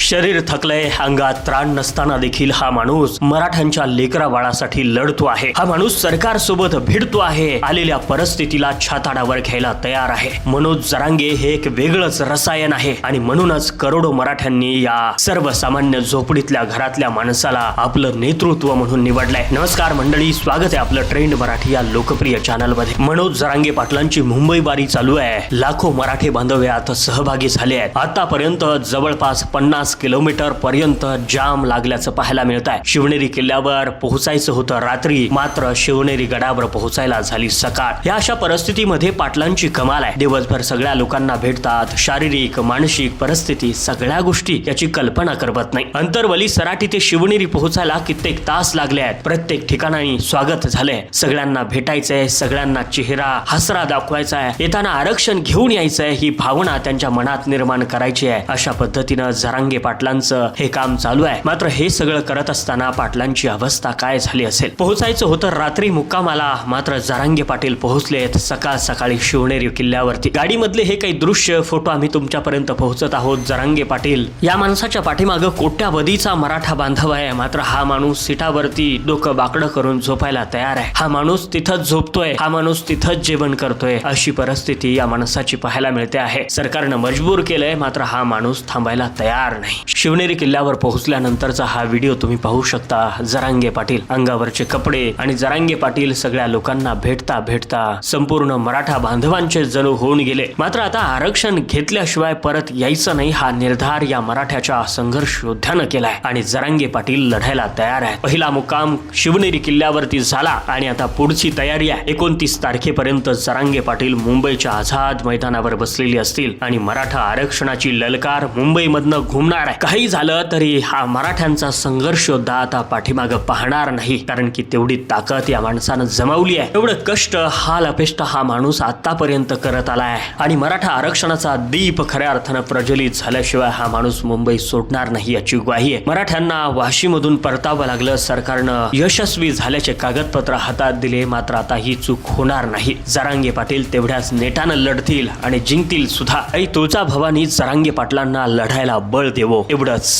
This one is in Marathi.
शरीर थकलंय अंगात त्राण नसताना देखील हा माणूस मराठ्यांच्या लेकरा बाळासाठी लढतो आहे. हा माणूस सरकार सोबत भिडतो आहे. आलेल्या परिस्थितीला छाताडावर घ्यायला तयार आहे. मनोज जरांगे हे एक वेगळंच रसायन आहे आणि म्हणूनच करोडो मराठ्यांनी या सर्वसामान्य झोपडीतल्या घरातल्या माणसाला आपलं नेतृत्व म्हणून निवडलंय. नमस्कार मंडळी स्वागत आहे आपलं ट्रेंड मराठी या लोकप्रिय चॅनलमध्ये मनोज जरांगे पाटलांची मुंबई बारी चालू आहे. लाखो मराठी बांधव यात सहभागी झाले आहेत. आतापर्यंत जवळपास पन्नास किलोमीटर पर्यंत जाम लागल्याचं पाहायला मिळत आहे शिवनेरी किल्ल्यावर पोहोचायचं होतं रात्री मात्र शिवनेरी गडावर पोहोचायला झाली सकाळ. या अशा परिस्थितीमध्ये पाटलांची कमाल आहे. दिवसभर सगळ्या लोकांना भेटतात शारीरिक मानसिक परिस्थिती सगळ्या गोष्टी याची कल्पना करवत नाही. अंतरवली सराटी ते शिवनेरी पोहोचायला कित्येक तास लागले आहेत. प्रत्येक ठिकाणी स्वागत झालंय. सगळ्यांना भेटायचंय सगळ्यांना चेहरा हसरा दाखवायचा आहे येताना आरक्षण घेऊन यायचंय ही भावना त्यांच्या मनात निर्माण करायची आहे. अशा पद्धतीनं पाटलांचं हे काम चालू आहे. मात्र हे सगळं करत असताना पाटलांची अवस्था काय झाली असेल? पोहोचायचं होतं रात्री मुक्कामाला. मात्र जरांगे पाटील पोहोचलेत सकाळ सकाळी शिवनेरी किल्ल्यावरती. गाडीमधले हे काही दृश्य फोटो आम्ही तुमच्यापर्यंत पोहोचत आहोत जरांगे पाटील. या माणसाच्या पाठीमागं कोट्यावधीचा मराठा बांधव आहे. मात्र हा माणूस सीटावरती डोकं बाकडं करून झोपायला तयार आहे. हा माणूस तिथंच झोपतोय. हा माणूस तिथंच जेवण करतोय. अशी परिस्थिती या माणसाची पाहायला मिळते आहे. सरकारनं मजबूर केलंय मात्र हा माणूस थांबायला तयार नाही. शिवनेरी किल्ल्यावर पोहोचल्यानंतरचा हा व्हिडिओ तुम्ही पाहू शकता. जरांगे पाटील अंगावरचे कपडे आणि जरांगे पाटील सगळ्या लोकांना भेटता भेटता संपूर्ण मराठा बांधवांचे जणू होऊन गेले. मात्र आता आरक्षण घेतल्याशिवाय परत यायचं नाही हा निर्धार या मराठ्याच्या संघर्ष योद्ध्यानं केलाय. आणि जरांगे पाटील लढायला तयार आहे पहिला मुक्काम शिवनेरी किल्ल्यावरती झाला आणि आता पुढची तयारी आहे. एकोणतीस तारखेपर्यंत जरांगे पाटील मुंबईच्या आझाद मैदानावर बसलेली असतील आणि मराठा आरक्षणाची ललकार मुंबईमधनं घुमणार आहे. काही झालं तरी हा मराठ्यांचा संघर्ष योद्धा आता पाठीमागं पाहणार नाही. कारण की तेवढी ताकद या माणसानं जमावली आहे. एवढं कष्ट हाल अपेष्ट हा माणूस आतापर्यंत करत आलाय. आणि मराठा आरक्षणाचा दीप खऱ्या अर्थानं प्रज्वलित झाल्याशिवाय हा माणूस मुंबई सोडणार नाही याची ग्वाही आहे. मराठ्यांना वाशीमधून परतावं लागलं. सरकारनं यशस्वी झाल्याचे कागदपत्र हातात दिले. मात्र आता ही चूक होणार नाही. जरांगे पाटील तेवढ्याच नेटानं लढतील आणि जिंकतील सुद्धा. आई तुळचा भवानी जरांगे पाटलांना लढायला बळ చేయవో ఇవుడస్